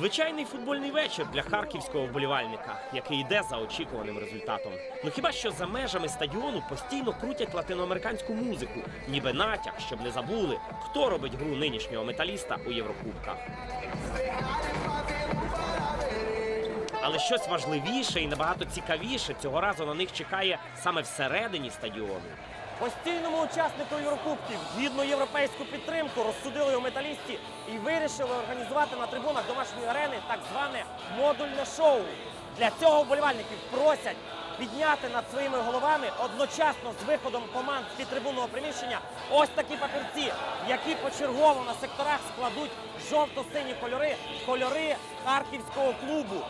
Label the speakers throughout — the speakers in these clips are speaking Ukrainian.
Speaker 1: Звичайний футбольний вечір для харківського вболівальника, який йде за очікуваним результатом. Ну хіба що за межами стадіону постійно крутять латиноамериканську музику, ніби натяк, щоб не забули, хто робить гру нинішнього металіста у Єврокубках. Але щось важливіше і набагато цікавіше цього разу на них чекає саме всередині стадіону. Постійному учаснику Єврокубків гідну європейську підтримку розсудили у металісті і вирішили організувати на трибунах домашньої арени так зване модульне шоу. Для цього вболівальників просять підняти над своїми головами одночасно з виходом команд з підтрибунного приміщення ось такі папірці, які почергово на секторах складуть жовто-сині кольори, кольори харківського клубу.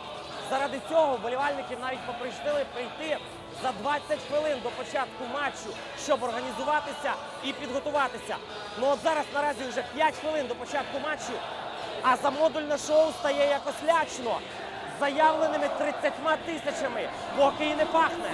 Speaker 1: Заради цього вболівальників навіть попросили прийти за 20 хвилин до початку матчу, щоб організуватися і підготуватися. Ну от зараз наразі вже 5 хвилин до початку матчу, а за модульне шоу стає якось лячно. Заявленими 30 тисячами, поки і не пахне.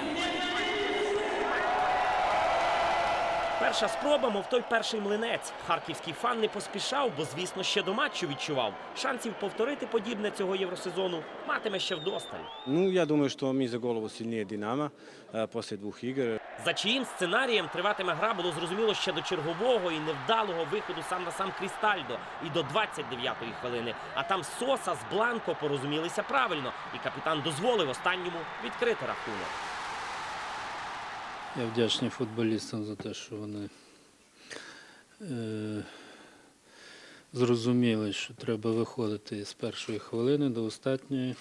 Speaker 1: Перша спроба, мов той перший млинець. Харківський фан не поспішав, бо, звісно, ще до матчу відчував. Шансів повторити подібне цього євросезону матиме ще вдосталь.
Speaker 2: Ну, я думаю, что ми за голову сильнее Динамо э, после двух игр.
Speaker 1: За чиїм сценарієм триватиме гра було зрозуміло ще до чергового і невдалого виходу сам на сам Крістальдо і до 29-ї хвилини. А там Соса з Бланко порозумілися правильно, і капітан дозволив останньому відкрити рахунок.
Speaker 3: Я вдячний футболістам за те, що вони е, зрозуміли, що треба виходити з першої хвилини до останньої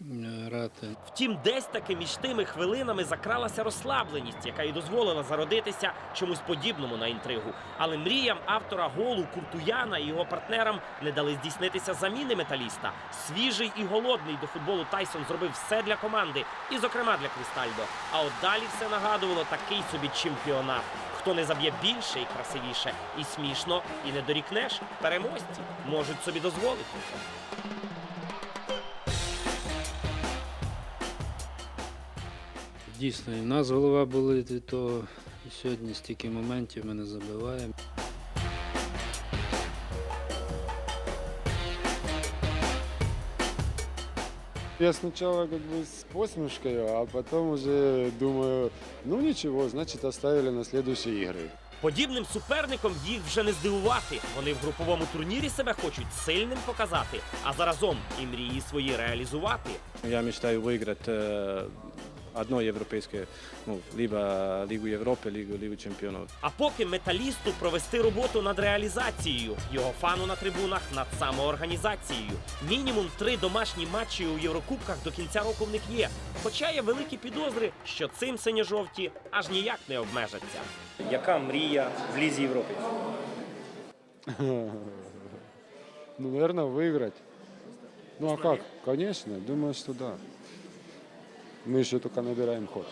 Speaker 3: грати.
Speaker 1: Втім, десь таки між тими хвилинами закралася розслабленість, яка й дозволила зародитися чомусь подібному на інтригу. Але мріям автора голу Куртуяна і його партнерам не дали здійснитися заміни металіста. Свіжий і голодний до футболу Тайсон зробив все для команди, і, зокрема, для Крістальдо. А от далі все нагадувало такий собі чемпіонат. Хто не заб'є більше і красивіше, і смішно, і не дорікнеш, переможці можуть собі дозволити.
Speaker 3: Дійсно, і в нас голова болить від того, і сьогодні стільки моментів ми не забиваємо.
Speaker 4: Я сначала как бы с посмешкой, а потом уже думаю, ну ничего, значит оставили на следующие игры.
Speaker 1: Подібним суперником їх вже не здивувати. Вони в груповому турнірі себе хочуть сильним показати, а заразом і мрії свої реалізувати.
Speaker 2: Я мечтаю выиграть э, одно европейское, ну, либо Лигу Европы, Лигу, Лигу чемпионов.
Speaker 1: А поки металісту провести роботу над реалізацією, його фану на трибунах над самоорганізацією. Мінімум три домашні матчі у Єврокубках до кінця року в них є. Хоча є великі підозри, що цим синьо-жовті аж ніяк не обмежаться. Яка мрія в лізі Європи?
Speaker 4: Ну, наверное, выиграть. Ну а как? Конечно, думаю, что да. Мы еще только набираем ход.